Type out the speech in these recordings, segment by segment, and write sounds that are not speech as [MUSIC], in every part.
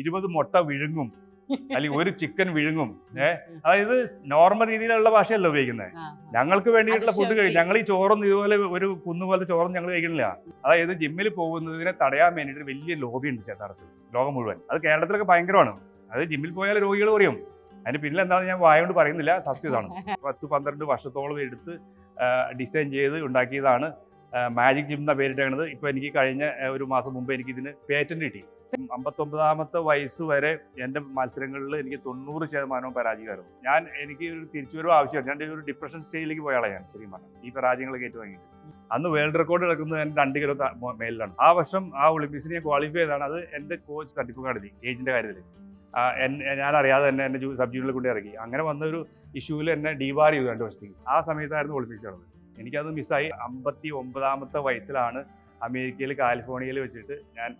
ഇരുപത് മുട്ട വിഴുങ്ങും. [LAUGHS] അല്ലെങ്കിൽ ഒരു ചിക്കൻ വിഴുങ്ങും. ഏഹ് അതായത് നോർമൽ രീതിയിലുള്ള ഭാഷയല്ല ഉപയോഗിക്കുന്നത്. ഞങ്ങൾക്ക് വേണ്ടിയിട്ടുള്ള ഫുഡ്. കഴിക്കും ഞങ്ങൾ ഈ ചോറൊന്നും ഇതുപോലെ ഒരു കുന്നു പോലത്തെ ചോറൊന്നും ഞങ്ങൾ കഴിക്കുന്നില്ല. അതായത് ജിമ്മിൽ പോകുന്നതിനെ തടയാൻ വേണ്ടിയിട്ട് വലിയ ലോബി ഉണ്ട് ചേട്ടാർക്ക് ലോകം മുഴുവൻ. അത് കേരളത്തിലൊക്കെ ഭയങ്കരമാണ്. അത് ജിമ്മിൽ പോയാൽ രോഗികൾ കുറയും. അതിന് പിന്നിൽ എന്താണെന്ന് ഞാൻ വായ കൊണ്ട് പറയുന്നില്ല. സത്യതാണ് [LAUGHS] പത്ത് പന്ത്രണ്ട് വർഷത്തോളം എടുത്ത് ഡിസൈൻ ചെയ്ത് ഉണ്ടാക്കിയതാണ് മാജിക് ജിം എന്ന പേരിട്ടാണത് ഇപ്പോൾ എനിക്ക് കഴിഞ്ഞ ഒരു മാസം മുമ്പ് എനിക്ക് ഇതിന് പേറ്റന്റ് കിട്ടി. അമ്പത്തൊമ്പതാമത്തെ വയസ്സ് വരെ എന്റെ മത്സരങ്ങളിൽ എനിക്ക് തൊണ്ണൂറ് ശതമാനവും പരാജയമായിരുന്നു. ഞാൻ എനിക്ക് ഒരു തിരിച്ചുവരവ് ആവശ്യമാണ് ഞാൻ ഒരു ഡിപ്രഷൻ സ്റ്റേജിലേക്ക് പോയാളാണ് ഞാൻ ശരിക്കും പറഞ്ഞു ഈ പരാജയങ്ങൾ കയറ്റി വാങ്ങിയിട്ട് അന്ന് വേൾഡ് റെക്കോർഡ് എടുക്കുന്നത് എന്റെ രണ്ട് കിലോ മേലിലാണ്. ആ വർഷം ആ ഒളിമ്പിക്സിന് ഞാൻ ക്വാളിഫൈ ചെയ്താണ് അത് എന്റെ കോച്ച് തട്ടിപ്പുകാടി ഏജിന്റെ കാര്യത്തിൽ ഞാൻ അറിയാതെ തന്നെ എന്റെ സബ് ജൂനിയറിൽ കൊണ്ട് ഇറക്കി. അങ്ങനെ വന്ന ഒരു ഇഷ്യൂവിൽ എന്നെ ഡിവാർ ചെയ്തു രണ്ട് വർഷത്തേക്ക്. ആ സമയത്തായിരുന്നു ഒളിമ്പിക്സ് നടന്നത്. എനിക്കത് മിസ്സായി അമ്പത്തി ഒമ്പതാമത്തെ വയസ്സിലാണ് അമേരിക്കയിൽ കാലിഫോർണിയയിൽ വെച്ചിട്ട് ഞാൻ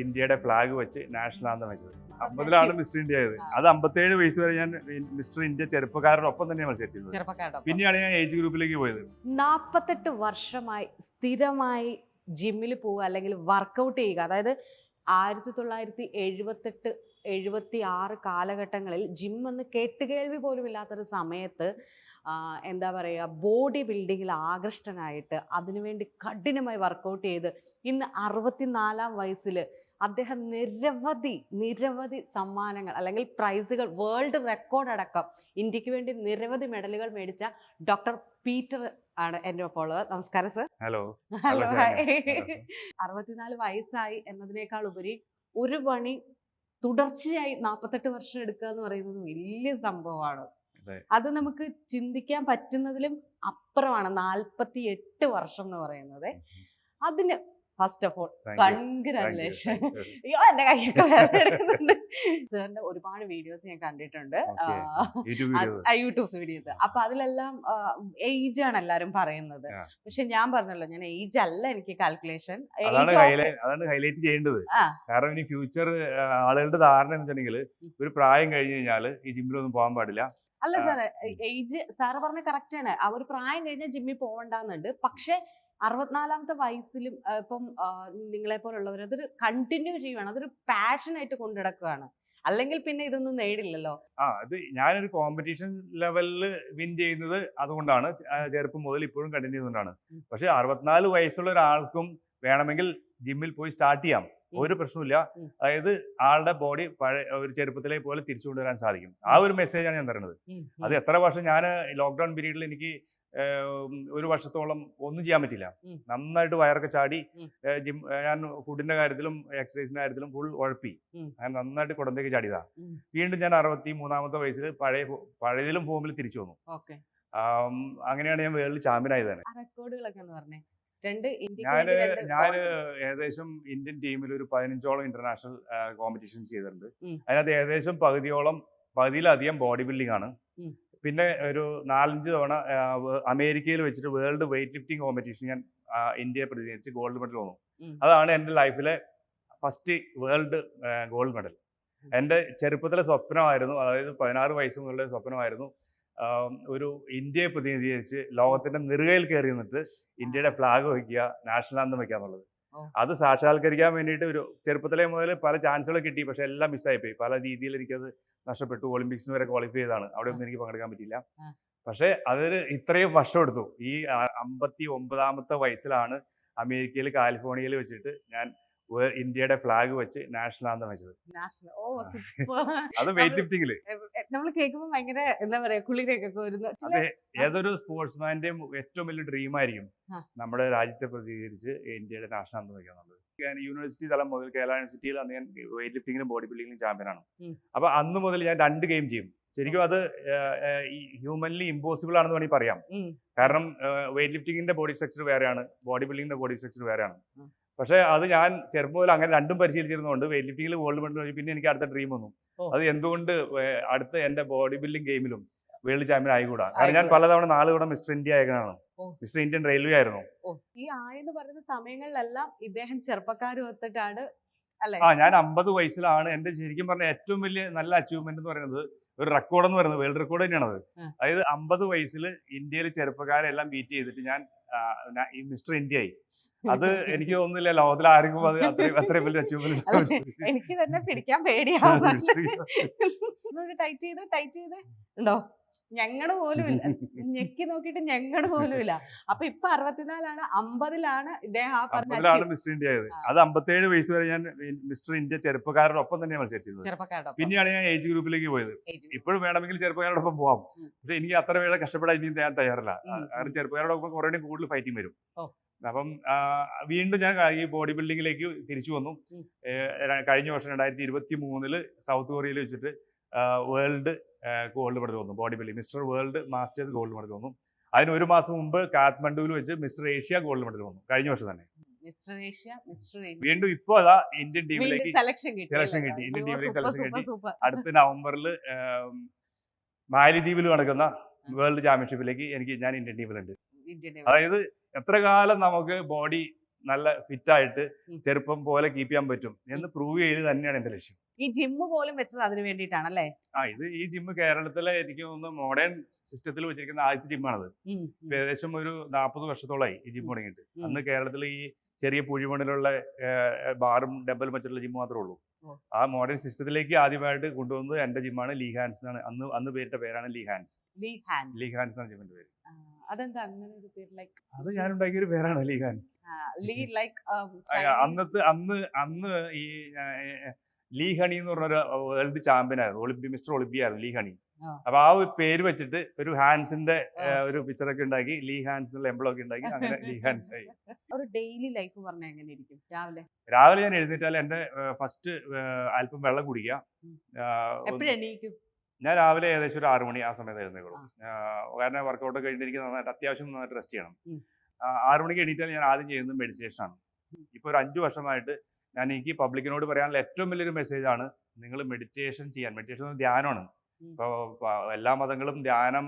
ഇന്ത്യയുടെ ഫ്ലാഗ് വെച്ച് നാഷണൽ ആന്തം വെച്ചത്. അമ്പതിലാണ് മിസ്റ്റർ ഇന്ത്യ ആയത്. അത് അമ്പത്തേഴ് വയസ്സ് വരെ ഞാൻ മിസ്റ്റർ ഇന്ത്യ ചെറുപ്പക്കാരുടെ ഒപ്പം തന്നെ മത്സരിച്ചിരുന്നത്. പിന്നെയാണ് ഞാൻ ഏജ് ഗ്രൂപ്പിലേക്ക് പോയത്. നാൽപ്പത്തെട്ട് വർഷമായി സ്ഥിരമായി ജിമ്മിൽ പോവുക അല്ലെങ്കിൽ വർക്കൗട്ട് ചെയ്യുക. അതായത് ആയിരത്തി തൊള്ളായിരത്തി എഴുപത്തെട്ട് എഴുപത്തി ആറ് കാലഘട്ടങ്ങളിൽ ജിം എന്ന് കേട്ടുകേൾവി പോലും ഇല്ലാത്തൊരു സമയത്ത് എന്താ പറയുക ബോഡി ബിൽഡിങ്ങിൽ ആകൃഷ്ടനായിട്ട് അതിനുവേണ്ടി കഠിനമായി വർക്കൗട്ട് ചെയ്ത് ഇന്ന് അറുപത്തിനാലാം വയസ്സിൽ അദ്ദേഹം നിരവധി നിരവധി സമ്മാനങ്ങൾ അല്ലെങ്കിൽ പ്രൈസുകൾ വേൾഡ് റെക്കോർഡ് അടക്കം ഇന്ത്യയ്ക്ക് വേണ്ടി നിരവധി മെഡലുകൾ മേടിച്ച ഡോക്ടർ പീറ്റർ ആണ് എന്റെ ഒപ്പം ഉള്ളത്. നമസ്കാരം സർ ഹലോ ഹലോ. അറുപത്തിനാല് വയസ്സായി എന്നതിനേക്കാൾ ഉപരി ഒരു പണി തുടർച്ചയായി നാൽപ്പത്തെട്ട് വർഷം എടുക്കുക എന്ന് പറയുന്നത് വലിയ സംഭവമാണ്. അതെ. നമുക്ക് ചിന്തിക്കാൻ പറ്റുന്നതിലും അപ്പുറമാണ് നാൽപ്പത്തി എട്ട് വർഷം എന്ന് പറയുന്നത് അതിന് ഫസ്റ്റ് ഓഫ് ഓൾ കൺഗ്രാലേഷൻ. അയ്യോ എന്റെ കൈയൊക്കെ സാറിന്റെ ഒരുപാട് വീഡിയോസ് ഞാൻ കണ്ടിട്ടുണ്ട്. യൂട്യൂബ്സ് വീഡിയോസ് അപ്പൊ അതിലെല്ലാം ഏജ് ആണ് എല്ലാരും പറയുന്നത്. പക്ഷെ ഞാൻ പറഞ്ഞല്ലോ ഞാൻ ഏജ് അല്ല എനിക്ക് കാൽക്കുലേഷൻ അതാണ് ഹൈലൈറ്റ് ചെയ്യേണ്ടത്. കാരണം ഇനി ഫ്യൂച്ചർ ആളുകളുടെ ധാരണ എന്ന് വെച്ചിട്ടുണ്ടെങ്കിൽ ഒരു പ്രായം കഴിഞ്ഞു കഴിഞ്ഞാൽ ഈ ജിമ്മിലൊന്നും പോകാൻ പാടില്ല. അല്ല സാർ സാറേ ഏജ് സാറ് പറഞ്ഞ കറക്റ്റ് ആണ്. ആ ഒരു പ്രായം കഴിഞ്ഞാൽ ജിമ്മിൽ പോകണ്ടെന്നുണ്ട് പക്ഷെ അറുപത്തിനാലാമത്തെ വയസ്സിലും ഇപ്പം നിങ്ങളെ പോലുള്ളവർ അതൊരു കണ്ടിന്യൂ ചെയ്യുവാണ്. അതൊരു പാഷനായിട്ട് കൊണ്ടുനടക്കുകയാണ് അല്ലെങ്കിൽ പിന്നെ ഇതൊന്നും നേടില്ലല്ലോ. ആ അത് ഞാനൊരു കോമ്പറ്റീഷൻ ലെവലിൽ വിൻ ചെയ്യുന്നത് അതുകൊണ്ടാണ്. ചെറുപ്പം മുതൽ ഇപ്പോഴും കണ്ടിന്യൂ ചെയ്യുന്നതുകൊണ്ടാണ്. പക്ഷെ അറുപത്തിനാല് വയസ്സുള്ള ഒരാൾക്കും വേണമെങ്കിൽ ജിമ്മിൽ പോയി സ്റ്റാർട്ട് ചെയ്യാം. ഒരു പ്രശ്നമില്ല. അതായത് ആളുടെ ബോഡി പഴയ ഒരു ചെറുപ്പത്തിലെ പോലെ തിരിച്ചു കൊണ്ടുവരാൻ സാധിക്കും. ആ ഒരു മെസ്സേജാണ് ഞാൻ തരുന്നത്. അത് എത്ര വർഷം ഞാൻ ലോക്ക്ഡൌൺ പീരീഡിൽ എനിക്ക് ഒരു വർഷത്തോളം ഒന്നും ചെയ്യാൻ പറ്റില്ല. നന്നായിട്ട് വയറൊക്കെ ചാടി ജിം ഞാൻ ഫുഡിന്റെ കാര്യത്തിലും എക്സസൈസിന്റെ കാര്യത്തിലും ഫുൾ ഉഴപ്പി. ഞാൻ നന്നായിട്ട് കുടന്തേക്ക് ചാടിയതാ. വീണ്ടും ഞാൻ അറുപത്തി മൂന്നാമത്തെ വയസ്സിൽ പഴയ പഴയതിലും ഫോമിൽ തിരിച്ചു വന്നു. അങ്ങനെയാണ് ഞാൻ വേൾഡ് ചാമ്പ്യൻ ആയത് റെക്കോർഡുകളൊക്കെ രണ്ട് ഞാൻ ഞാൻ ഏകദേശം ഇന്ത്യൻ ടീമിൽ ഒരു പതിനഞ്ചോളം ഇന്റർനാഷണൽ കോമ്പറ്റീഷൻ ചെയ്തിട്ടുണ്ട്. അതിനകത്ത് ഏകദേശം പകുതിയോളം പകുതിയിലധികം ബോഡി ബിൽഡിംഗ് ആണ് പിന്നെ ഒരു നാലഞ്ച് തവണ അമേരിക്കയിൽ വെച്ചിട്ട് വേൾഡ് വെയിറ്റ് ലിഫ്റ്റിംഗ് കോമ്പറ്റീഷൻ ഞാൻ ഇന്ത്യയെ പ്രതിനിധിച്ച് ഗോൾഡ് മെഡൽ വന്നു. അതാണ് എന്റെ ലൈഫിലെ ഫസ്റ്റ് വേൾഡ് ഗോൾഡ് മെഡൽ എന്റെ ചെറുപ്പത്തിലെ സ്വപ്നമായിരുന്നു അതായത് പതിനാറ് വയസ്സ് മുതലുള്ള സ്വപ്നമായിരുന്നു. ഒരു ഇന്ത്യയെ പ്രതിനിധീകരിച്ച് ലോകത്തിന്റെ നെറുകയിൽ കയറി നിന്നിട്ട് ഇന്ത്യയുടെ ഫ്ലാഗ് വയ്ക്കുക നാഷണൽ ആന്തം വയ്ക്കുക എന്നുള്ളത്. അത് സാക്ഷാത്കരിക്കാൻ വേണ്ടിയിട്ട് ഒരു ചെറുപ്പത്തിലെ മുതൽ പല ചാൻസുകൾ കിട്ടി പക്ഷെ എല്ലാം മിസ്സായിപ്പോയി പല രീതിയിൽ എനിക്കത് നഷ്ടപ്പെട്ടു. ഒളിമ്പിക്സിന് വരെ ക്വാളിഫൈ ചെയ്താണ് അവിടെ ഒന്നും എനിക്ക് പങ്കെടുക്കാൻ പറ്റിയില്ല. പക്ഷേ അതൊരു ഇത്രയും വർഷം എടുത്തു. ഈ അമ്പത്തി ഒമ്പതാമത്തെ വയസ്സിലാണ് അമേരിക്കയിൽ കാലിഫോർണിയയിൽ വെച്ചിട്ട് ഞാൻ ഇന്ത്യയുടെ ഫ്ലാഗ് വെച്ച് നാഷണൽ ആന്തം വെച്ചത്. അത് വെയിറ്റ് ലിഫ്റ്റിംഗിൽ നമ്മൾ കേൾക്കുമ്പോൾ ഭയങ്കര എന്താ പറയാ കുളിരൊക്കെ വരുന്നു അതെ ഏതൊരു സ്പോർട്സ്മാന്റെയും ഏറ്റവും വലിയ ഡ്രീം ആയിരിക്കും നമ്മുടെ രാജ്യത്തെ പ്രതികരിച്ച് ഇന്ത്യയുടെ നാഷണൽ ആന്തം വയ്ക്കുക എന്നുള്ളത് ഞാൻ യൂണിവേഴ്സിറ്റി തലം മുതൽ കേരള യൂണിവേഴ്സിറ്റിയിൽ അന്ന് ഞാൻ വെയിറ്റ് ലിഫ്റ്റിംഗിലും ബോഡി ബിൽഡിംഗിലും ചാമ്പ്യൻ ആണ്. അപ്പൊ അന്ന് മുതൽ ഞാൻ രണ്ട് ഗെയിം ചെയ്യും. ശരിക്കും അത് ഹ്യൂമൻലി ഇമ്പോസിബിൾ ആണെന്ന് വേണമെങ്കിൽ പറയാം. കാരണം വെയിറ്റ് ലിഫ്റ്റിംഗിന്റെ ബോഡി സ്ട്രക്ചർ വേറെയാണ് ബോഡി ബിൽഡിംഗിന്റെ ബോഡി സ്ട്രക്ചർ വേറെയാണ്. പക്ഷേ അത് ഞാൻ ചെറുപ്പം മുതൽ അങ്ങനെ രണ്ടും പരിശീലിച്ചിരുന്നതുകൊണ്ട് വെയിറ്റ് ലിഫ്റ്റിംഗിൽ ഗോൾഡ് മെഡൽ പിന്നെ എനിക്ക് അടുത്ത ഡ്രീം വന്നു. അത് എന്തുകൊണ്ട് അടുത്ത എന്റെ ബോഡി ബിൽഡിംഗ് ഗെയിമിലും വേൾഡ് ചാമ്പ്യൻ ആയിക്കൂടാ? കാരണം ഞാൻ. പലതവണ നാല് തവണ മിസ്റ്റർ ഇന്ത്യ ആയതാണ് മിസ്റ്റർ ഇന്ത്യൻ റെയിൽവേ ആയിരുന്നു. ഈ ആയെന്ന് പറയുന്ന സമയങ്ങളിലെല്ലാം ഇദ്ദേഹം ചെറുപ്പക്കാർ ഒത്തിട്ടാണ് അല്ലെ? ആ ഞാൻ അമ്പത് വയസ്സിലാണ് എന്റെ ശരിക്കും പറഞ്ഞ ഏറ്റവും വലിയ നല്ല അച്ചീവ്മെന്റ് എന്ന് പറയുന്നത് ഒരു റെക്കോർഡ് എന്ന് പറയുന്നത് വേൾഡ് റെക്കോർഡ് തന്നെയാണത്. അതായത് അമ്പത് വയസ്സിൽ ഇന്ത്യയിൽ ചെറുപ്പക്കാരെല്ലാം ബീറ്റ് ചെയ്തിട്ട് ഞാൻ മിസ്റ്റർ ഇന്ത്യ ആയി അത് എനിക്ക് തോന്നുന്നില്ല ലോകത്തിൽ ആർക്കും അത് അത്രയും അത്രയും വലിയ അച്ചീവ്മെന്റ് എനിക്ക് തന്നെ പിടിക്കാൻ പേടിയാവുന്നുണ്ട് [LAUGHS] ടൈറ്റ് ചെയ്ത് ടൈറ്റ് ചെയ്ത്. ഉണ്ടോ? പോലും ഇല്ല. ഞെക്കി നോക്കിയിട്ട് ഞങ്ങട് പോലും ഇല്ല. അപ്പൊ ഇപ്പൊ അറുപത്തിനാലാണ് അമ്പതിലാണ് ഇദ്ദേഹം ആ പറഞ്ഞ മിസ്റ്റർ ഇന്ത്യ ആയത്. അത് അമ്പത്തേഴ് വയസ്സ് വരെ ഞാൻ മിസ്റ്റർ ഇന്ത്യ ചെറുപ്പക്കാരുടെ ഒപ്പം തന്നെ മത്സരിച്ചിരുന്നത്. പിന്നെയാണ് ഞാൻ ഏജ് ഗ്രൂപ്പിലേക്ക് പോയത്. ഇപ്പോഴും വേണമെങ്കിൽ ചെറുപ്പക്കാരോടൊപ്പം പോവാം. പക്ഷെ എനിക്ക് അത്ര വേറെ കഷ്ടപ്പെടാൻ ഇനി ഞാൻ തയ്യാറില്ല. കാരണം. ചെറുപ്പക്കാരോടൊപ്പം കുറേ കൂടുതൽ ഫൈറ്റിംഗ് വരും. അപ്പം വീണ്ടും ഞാൻ ഈ ബോഡി ബിൽഡിങ്ങിലേക്ക് തിരിച്ചു വന്നു. കഴിഞ്ഞ വർഷം രണ്ടായിരത്തി ഇരുപത്തി മൂന്നിൽ സൗത്ത് കൊറിയയിൽ വെച്ചിട്ട് വേൾഡ് ഗോൾഡ് മെഡൽ വന്നു body building mister world masters gold medal വന്നു. അതിന് ഒരു മാസം മുമ്പ് കാത്മണ്ഡുവിൽ വെച്ച് മിസ്റ്റർ ഏഷ്യ ഗോൾഡ് മെഡൽ വന്നു കഴിഞ്ഞ വർഷം തന്നെ. വീണ്ടും ഇപ്പോ അതാ ഇന്ത്യൻ ടീമിലേക്ക് സെലക്ഷൻ കിട്ടി. ഇന്ത്യൻ ടീമിലേക്ക് സെലക്ഷൻ കിട്ടി. അടുത്ത നവംബറിൽ മാലിദ്വീപിൽ നടക്കുന്ന വേൾഡ് ചാമ്പ്യൻഷിപ്പിലേക്ക് എനിക്ക് ഞാൻ ഇന്ത്യൻ ടീമിലുണ്ട്. അതായത് എത്ര കാലം നമുക്ക് ബോഡി നല്ല ഫിറ്റ് ആയിട്ട് ചെറുപ്പം പോലെ കീപ്പ് ചെയ്യാൻ പറ്റും എന്ന് പ്രൂവ് ചെയ്ത് തന്നെയാണ് എന്റെ ലക്ഷ്യം. ഈ ജിമ്മ് പോലും വെച്ചത് അതിന് വേണ്ടിയിട്ടാണല്ലേ? ആ ഇത് ഈ ജിമ്മ് കേരളത്തിലെ എനിക്ക് തോന്നുന്നു മോഡേൺ സിസ്റ്റത്തിൽ വെച്ചിരിക്കുന്ന ആദ്യത്തെ ജിമ്മാണത്. ഏകദേശം ഒരു നാൽപ്പത് വർഷത്തോളമായി ഈ ജിം. തുടങ്ങിയിട്ട്. അന്ന് കേരളത്തിൽ ഈ ചെറിയ പുഴിമണിലുള്ള ബാറും ഡബൽ വെച്ചിട്ടുള്ള ജിം മാത്രമേ ഉള്ളൂ. ആ മോഡേൺ സിസ്റ്റത്തിലേക്ക് ആദ്യമായിട്ട് കൊണ്ടുവന്നത് എന്റെ ജിമ്മാണ് ലീ ഹാൻസ് എന്നാണ്. അന്ന് അന്ന് പേരിട്ട പേരാണ് Lee Hans Lee Hans Lee Hans എന്നാണ് ജിമ്മിന്റെ പേര്. അതെന്താ അങ്ങനെ ഒരു പേര്? ലൈക്ക് അത് ഞാൻ ഉണ്ടാക്കിയ ഒരു പേരാണ് ലീ ഹാൻസ് ലീ ലൈക്ക് അന്നത്തെ അന്ന് അന്ന് ഈ ലീ ഹണി എന്ന് പറഞ്ഞ ഒരു വേൾഡ് ചാമ്പ്യൻ ആയിരുന്നു. ഒളിമ്പി മിസ്റ്റർ ഒളിമ്പിയ ആയിരുന്നു ലീ ഹണി. അപ്പൊ ആ ഒരു പേര് വെച്ചിട്ട് ഒരു ഹാൻസിന്റെ ഒരു ഒരു പിക്ചറൊക്കെ ഉണ്ടാക്കി ലീ ഹാൻസിന്റെ എംബ്ലം ഒക്കെ ഉണ്ടാക്കി അങ്ങനെ ലീ [LAUGHS] ഹാൻസ് ആയി. ഒരു ഡെയിലി ലൈഫ് പറഞ്ഞാൽ എങ്ങനെ ഇരിക്കും രാവിലെ? രാവിലെ ഞാൻ എഴുന്നേറ്റാൽ എന്റെ ഫസ്റ്റ് അല്പം വെള്ളം കുടിക്കുക. എപ്പോഴും ഞാൻ രാവിലെ ഏകദേശം ഒരു ആറുമണി ആ സമയത്ത് എഴുന്നേക്കുള്ളൂ കാരണം വർക്കൗട്ട് കഴിഞ്ഞിട്ട് എനിക്ക് നന്നായിട്ട് അത്യാവശ്യം നന്നായിട്ട് റെസ്റ്റ് ചെയ്യണം. ആറുമണിക്ക് എണീറ്റാൽ ഞാൻ ആദ്യം ചെയ്യുന്നത് മെഡിറ്റേഷൻ ആണ്. ഉം. ഇപ്പൊ ഒരു അഞ്ചു വർഷമായിട്ട് ഞാൻ എനിക്ക് പബ്ലിക്കിനോട് പറയാനുള്ള ഏറ്റവും വലിയൊരു മെസ്സേജ് ആണ് നിങ്ങൾ മെഡിറ്റേഷൻ ചെയ്യാൻ. മെഡിറ്റേഷൻ ധ്യാനമാണ്. ഇപ്പോൾ എല്ലാ മതങ്ങളും ധ്യാനം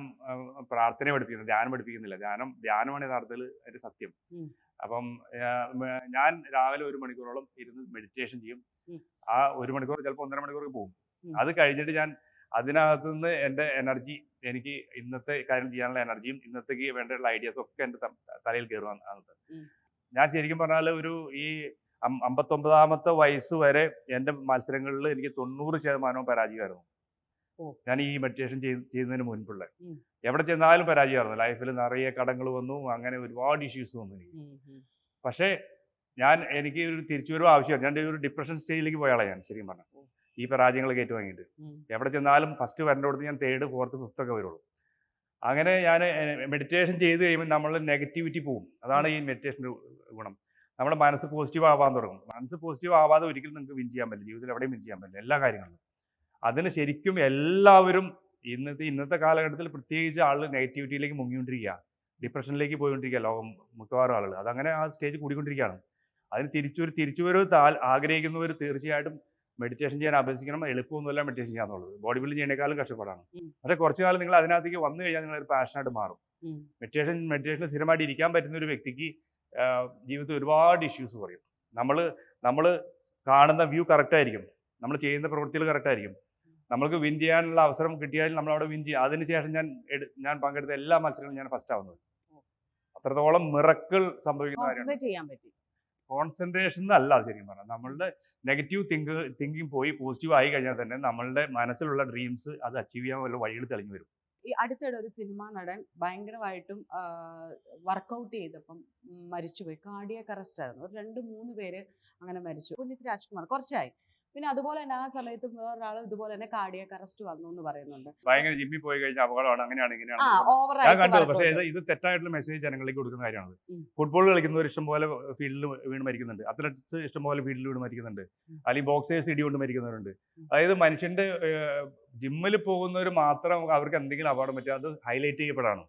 പ്രാർത്ഥന പഠിപ്പിക്കുന്നു. ധ്യാനം പഠിപ്പിക്കുന്നില്ല. ധ്യാനം ധ്യാനമാണ് യഥാർത്ഥത്തിൽ അതിന്റെ സത്യം. അപ്പം ഞാൻ രാവിലെ ഒരു മണിക്കൂറോളം ഇരുന്ന് മെഡിറ്റേഷൻ ചെയ്യും. ആ ഒരു മണിക്കൂർ ചിലപ്പോൾ ഒന്നര മണിക്കൂർ പോകും. അത് കഴിഞ്ഞിട്ട് ഞാൻ അതിനകത്ത് നിന്ന് എന്റെ എനർജി എനിക്ക് ഇന്നത്തെ കാര്യം ചെയ്യാനുള്ള എനർജിയും ഇന്നത്തേക്ക് വേണ്ടിയുള്ള ഐഡിയാസും ഒക്കെ എന്റെ തലയിൽ കയറുവാണ് അന്നത്തെ ഞാൻ ശരിക്കും പറഞ്ഞാൽ ഒരു ഈ അമ്പത്തൊമ്പതാമത്തെ വയസ്സ് വരെ എന്റെ മത്സരങ്ങളിൽ എനിക്ക് തൊണ്ണൂറ് ശതമാനവും പരാജയമായിരുന്നു. ഞാൻ ഈ മെഡിറ്റേഷൻ ചെയ്യുന്നതിന് മുൻപുള്ള. എവിടെ ചെന്നാലും പരാജയമായിരുന്നു. ലൈഫിൽ നിറയെ കടങ്ങൾ വന്നു അങ്ങനെ ഒരുപാട് ഇഷ്യൂസ് വന്നു എനിക്ക്. പക്ഷേ ഞാൻ എനിക്ക് ഒരു തിരിച്ചുവരവ് ആവശ്യമായിരുന്നു. ഞാൻ ഒരു ഡിപ്രഷൻ സ്റ്റേജിലേക്ക് പോയ ആളാണ് ഞാൻ ശരിക്കും പറഞ്ഞു ഈ പരാജയങ്ങളൊക്കെ ഏറ്റുവാങ്ങിയിട്ട് വാങ്ങിയിട്ട്. എവിടെ ചെന്നാലും ഫസ്റ്റ് വരേണ്ടടുത്ത് ഞാൻ തേർഡ് ഫോർത്ത് ഫിഫ്ത്ത് ഒക്കെ വരുള്ളൂ. അങ്ങനെ ഞാൻ മെഡിറ്റേഷൻ ചെയ്ത് കഴിയുമ്പോൾ നമ്മൾ നെഗറ്റിവിറ്റി പോവും. അതാണ് ഈ മെഡിറ്റേഷന്റെ ഗുണം. നമ്മുടെ മനസ്സ് പോസിറ്റീവ് ആവാൻ തുടങ്ങും. മനസ്സ് പോസിറ്റീവ് ആവാതെ ഒരിക്കലും നിങ്ങൾക്ക് വിൻ ചെയ്യാൻ പറ്റില്ല. ജീവിതത്തിൽ എവിടെയും വിൻ ചെയ്യാൻ പറ്റില്ല. എല്ലാ കാര്യങ്ങളും അതിന് ശരിക്കും എല്ലാവരും ഇന്നത്തെ ഇന്നത്തെ കാലഘട്ടത്തിൽ പ്രത്യേകിച്ച് ആളുകൾ നെഗറ്റിവിറ്റിയിലേക്ക് മുങ്ങിക്കൊണ്ടിരിക്കുക ഡിപ്രഷനിലേക്ക് പോയിക്കൊണ്ടിരിക്കുക ലോകം മിക്കവാറും ആളുകൾ. അതങ്ങനെ ആ സ്റ്റേജ് കൂടിക്കൊണ്ടിരിക്കുകയാണ്. അതിന് തിരിച്ചൊരു തിരിച്ചുവരവ് താൽ ആഗ്രഹിക്കുന്നവർ തീർച്ചയായിട്ടും മെഡിറ്റേഷൻ ചെയ്യാൻ അഭ്യസിക്കണം എളുപ്പമൊന്നുമല്ല മെഡിറ്റേഷൻ ചെയ്യാന്നുള്ളത്. ബോഡി ബിൽഡിംഗ് ചെയ്യുന്നേക്കാളും കഷ്ടപ്പാടാണ്. അതെ കുറച്ചു കാലം നിങ്ങൾ അതിനകത്തേക്ക് വന്നു കഴിഞ്ഞാൽ നിങ്ങൾ ഒരു പാഷനായിട്ട് മാറും. മെഡിറ്റേഷൻ മെഡിറ്റേഷനിൽ സ്ഥിരമായിട്ട് ഇരിക്കാൻ പറ്റുന്ന ഒരു വ്യക്തിക്ക് ജീവിതത്തിൽ ഒരുപാട് ഇഷ്യൂസ് പറയും. നമ്മൾ നമ്മൾ കാണുന്ന വ്യൂ കറക്റ്റ് ആയിരിക്കും. നമ്മൾ ചെയ്യുന്ന പ്രവൃത്തികൾ കറക്റ്റ് ആയിരിക്കും. നമ്മൾക്ക് വിൻ ചെയ്യാനുള്ള അവസരം കിട്ടിയാൽ നമ്മൾ അവിടെ വിൻ ചെയ്യും. അതിനുശേഷം ഞാൻ ഞാൻ പങ്കെടുത്ത എല്ലാ മത്സരങ്ങളും ഞാൻ ഫസ്റ്റ് ആവുന്നത്. അത്രത്തോളം മിറക്കിൾ സംഭവിക്കുന്ന കാര്യമാണ്. ചെയ്യാൻ പറ്റി. കോൺസെൻട്രേഷൻ അല്ല ശരിക്കും പറഞ്ഞാൽ നമ്മളുടെ നെഗറ്റീവ് തിങ്ക് തിങ്കിങ് പോയി പോസിറ്റീവ് ആയി കഴിഞ്ഞാൽ തന്നെ നമ്മളുടെ മനസ്സിലുള്ള ഡ്രീംസ് അത് അച്ചീവ് ചെയ്യാൻ വല്ല വഴികൾ തെളിഞ്ഞു വരും. ഈ അടുത്തിടെ ഒരു സിനിമാ നടൻ ഭയങ്കരമായിട്ടും വർക്കൗട്ട് ചെയ്തപ്പം മരിച്ചുപോയി. കാർഡിയക് അറസ്റ്റ് ആയിരുന്നു. ഒരു രണ്ട് മൂന്ന് പേര് അങ്ങനെ മരിച്ചു. പുനീത് രാജ്കുമാർ. കുറച്ചായി. പിന്നെ അതുപോലെ തന്നെ ആ സമയത്ത് വേറൊരാൾ ഇതുപോലെ തന്നെ കാർഡിയക് അറസ്റ്റ് വന്നു എന്ന് പറയുന്നുണ്ട്. ഭയങ്കര ജിമ്മിൽ പോയി കഴിഞ്ഞാൽ അപകടമാണ്. അങ്ങനെയാണ് ഇങ്ങനെയാണ്. ഞാൻ പക്ഷേ ഇത് തെറ്റായിട്ടുള്ള മെസ്സേജ് ജനങ്ങളിലേക്ക് കൊടുക്കുന്ന കാര്യമാണ്. ഫുട്ബോൾ കളിക്കുന്നവർ ഇഷ്ടംപോലെ ഫീൽഡിൽ വീണ് മരിക്കുന്നുണ്ട്. അത്ലറ്റിക്സ് ഇഷ്ടംപോലെ ഫീൽഡിൽ വീണ് മരിക്കുന്നുണ്ട്. അല്ലെങ്കിൽ ബോക്സേഴ്സ് ഇടി കൊണ്ട് മരിക്കുന്നവരുണ്ട്. അതായത് മനുഷ്യന്റെ ജിമ്മിൽ പോകുന്നവർ മാത്രം അവർക്ക് എന്തെങ്കിലും അപകടം പറ്റുക അത് ഹൈലൈറ്റ് ചെയ്യപ്പെടാണ്.